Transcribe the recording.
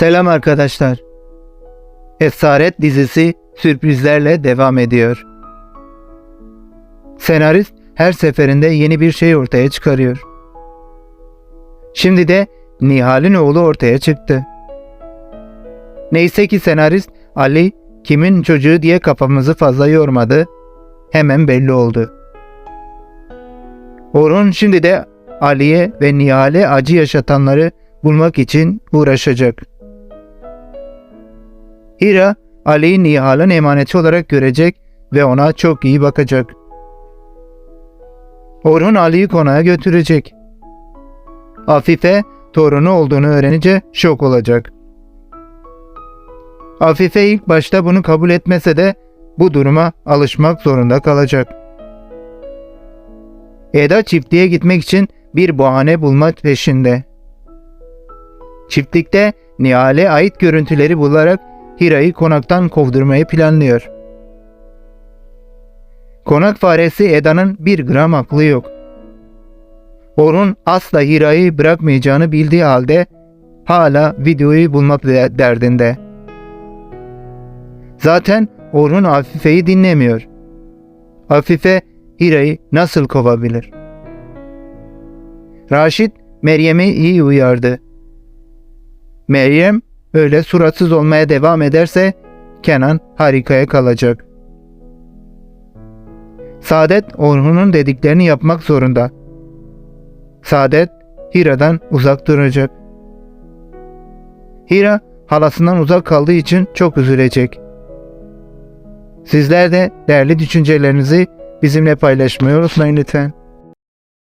Selam arkadaşlar. Esaret dizisi sürprizlerle devam ediyor. Senarist her seferinde yeni bir şey ortaya çıkarıyor. Şimdi de Nihal'in oğlu ortaya çıktı. Neyse ki senarist Ali kimin çocuğu diye kafamızı fazla yormadı. Hemen belli oldu. Orhun şimdi de Ali'ye ve Nihal'e acı yaşatanları bulmak için uğraşacak. Hira, Ali'yi Nihal'ın emaneti olarak görecek ve ona çok iyi bakacak. Orhun Ali'yi konağa götürecek. Afife, torunu olduğunu öğrenince şok olacak. Afife ilk başta bunu kabul etmese de bu duruma alışmak zorunda kalacak. Eda çiftliğe gitmek için bir bahane bulmak peşinde. Çiftlikte Nihal'e ait görüntüleri bularak Hira'yı konaktan kovdurmayı planlıyor. Konak faresi Eda'nın bir gram aklı yok. Orhun asla Hira'yı bırakmayacağını bildiği halde hala videoyu bulmak de- derdinde. Zaten Orhun Afife'yi dinlemiyor. Afife Hira'yı nasıl kovabilir? Raşit Meryem'i iyi uyardı. Meryem öyle suratsız olmaya devam ederse Kenan harikaya kalacak. Saadet Orhun'un dediklerini yapmak zorunda. Saadet Hira'dan uzak duracak. Hira halasından uzak kaldığı için çok üzülecek. Sizler de değerli düşüncelerinizi bizimle paylaşmayı unutmayın lütfen.